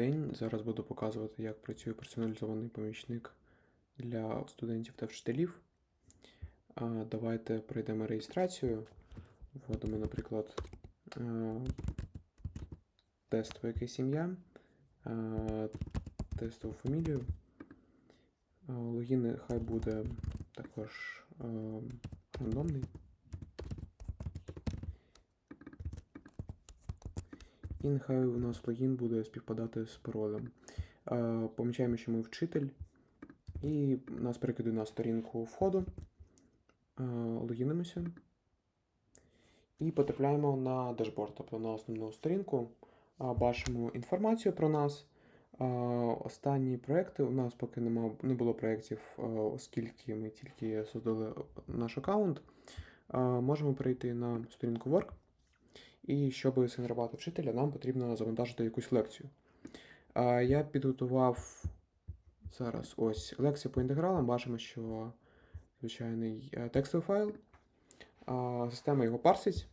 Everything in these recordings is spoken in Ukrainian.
день. Зараз буду показувати, як працює персоналізований помічник для студентів та вчителів. Давайте пройдемо реєстрацію. Вводимо, наприклад, е, тестове якесь ім'я, е, тестову фамілію. Е, Логін хай буде також рандомний. І нехай у нас логін буде співпадати з паролем. Помічаємо, що ми вчитель, і нас перекидує на сторінку входу. Логінимося. І потрапляємо на дашборд, тобто на основну сторінку. Бачимо інформацію про нас. Останні проекти у нас поки нема, не було проєктів, оскільки ми тільки создали наш аккаунт. Можемо перейти на сторінку Work. І щоб згенерувати вчителя, нам потрібно завантажити якусь лекцію. Я підготував зараз ось лекцію по інтегралам. Бачимо, що звичайний е, текстовий файл. Система його парсить.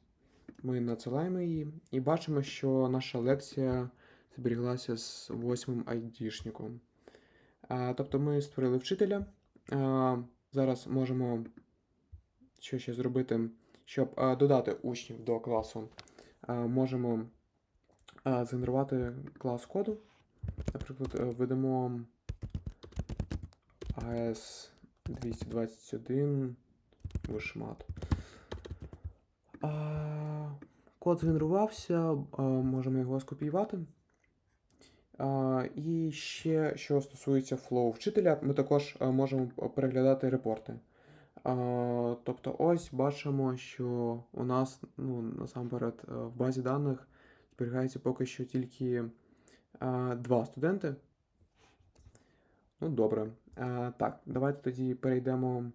Ми надсилаємо її і бачимо, що наша лекція зберіглася з восьмим айдішником. Тобто ми створили вчителя. Зараз можемо що ще зробити, щоб а, додати учнів до класу. А, Можемо а, згенерувати клас коду. Наприклад, е, введемо AS221 вишмат. Код згенерувався, можемо його скопіювати. І ще, що стосується флоу вчителя, ми також можемо переглядати репорти. Тобто, ось бачимо, що у нас ну, насамперед е, в базі даних зберігається поки що тільки два студенти. Ну, добре. Так, давайте тоді перейдемо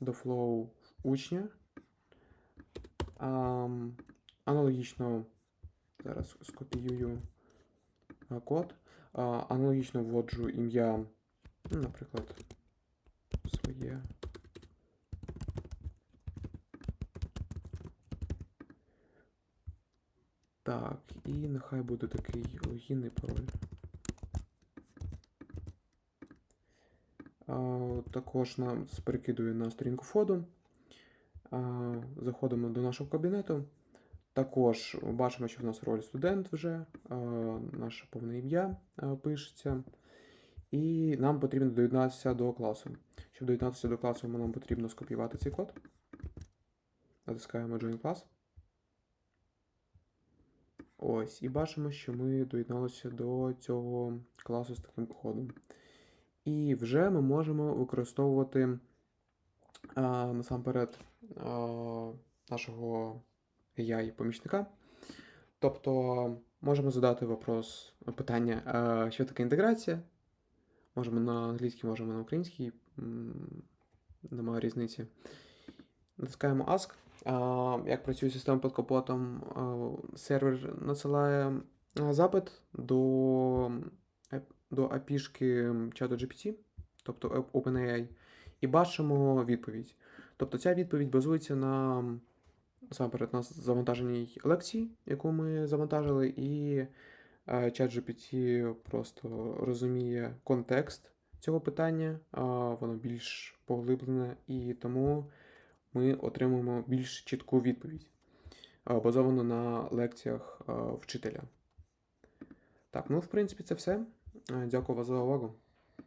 до flow учня. Аналогічно зараз скопіюю код. Аналогічно вводжу ім'я, ну, наприклад, своє. Так, і нехай буде такий логін і пароль. Також нам перекидує на сторінку входу. Заходимо до нашого кабінету. Також бачимо, що в нас роль студент вже, наше повне ім'я пишеться. І нам потрібно доєднатися до класу. Щоб доєднатися до класу, нам потрібно скопіювати цей код. Натискаємо Join Class. Ось, і бачимо, що ми доєдналися до цього класу з таким кодом. І вже ми можемо використовувати а, насамперед а, нашого AI-помічника. Тобто можемо задати вопрос, питання, а, що таке інтеграція. Можемо на англійській, можемо на українській, немає різниці. Натискаємо Ask. Як працює система під капотом, сервер надсилає запит до, до API-шки чату GPT, тобто OpenAI, і бачимо відповідь. Тобто ця відповідь базується на насамперед на завантаженій лекції, яку ми завантажили, і чат GPT просто розуміє контекст цього питання, воно більш поглиблене, і тому ми отримуємо більш чітку відповідь, базовану на лекціях вчителя. Так, ну, в принципі, це все. Е, Дякую вас за увагу.